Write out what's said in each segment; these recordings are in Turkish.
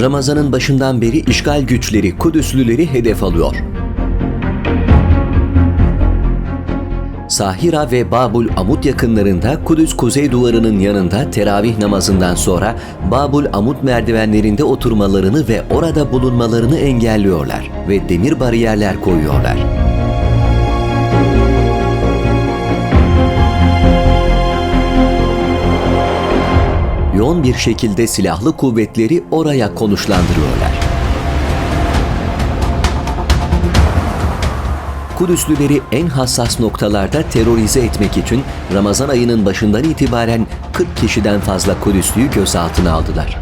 Ramazan'ın başından beri işgal güçleri Kudüslüleri hedef alıyor. Sahira ve Babul Amud yakınlarında Kudüs Kuzey Duvarı'nın yanında teravih namazından sonra Babul Amud merdivenlerinde oturmalarını ve orada bulunmalarını engelliyorlar ve demir bariyerler koyuyorlar. Yoğun bir şekilde silahlı kuvvetleri oraya konuşlandırıyorlar. Kudüslüleri en hassas noktalarda terörize etmek için Ramazan ayının başından itibaren 40 kişiden fazla Kudüslüyü gözaltına aldılar.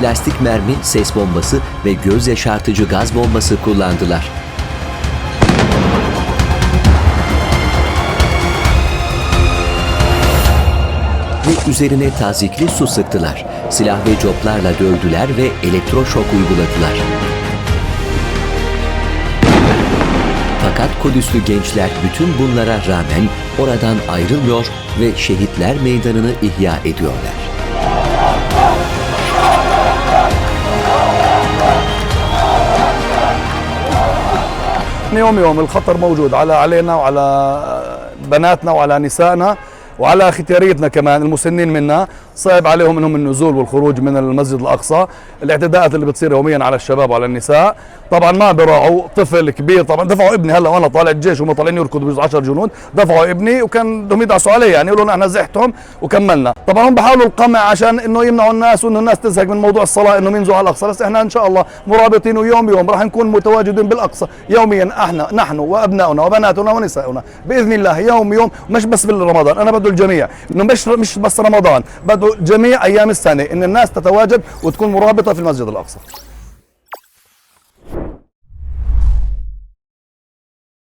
Plastik mermi, ses bombası ve göz yaşartıcı gaz bombası kullandılar. ve üzerine tazikli su sıktılar. Silah ve coplarla dövdüler ve elektroşok uyguladılar. Fakat Kudüslü gençler bütün bunlara rağmen oradan ayrılmıyor ve şehitler meydanını ihya ediyorlar. يوم يوم الخطر موجود على علينا وعلى بناتنا وعلى نسائنا وعلى ختياريتنا كمان المسنين منا صعب عليهم انهم النزول والخروج من المسجد الأقصى. الاعتداءات اللي بتصير يوميا على الشباب وعلى النساء. طبعا ما براعوا طفل كبير. طبعا دفعوا ابني. هلا وأنا طالع الجيش وهم طالعين يركضوا بجوز 10 جنود. دفعوا ابني وكان بدهم يدعسوا عليه يعني يقولوا إحنا زحتهم وكملنا. طبعا هم بحاولوا القمع عشان إنه يمنعوا الناس وإنه الناس تزهق من موضوع الصلاة انهم ينزلوا على الأقصى. بس إحنا إن شاء الله مرابطين ويوم يوم راح نكون متواجدين بالأقصى يوميا إحنا نحن وأبنائنا وبناتنا ونسائنا. بإذن الله يوم يوم مش بس بالرمضان أنا بدو الجميع. إنه مش مش بس رمضان بدو جميع أيام السنة إن الناس تتواجد وتكون مرابطة في المسجد الأقصى.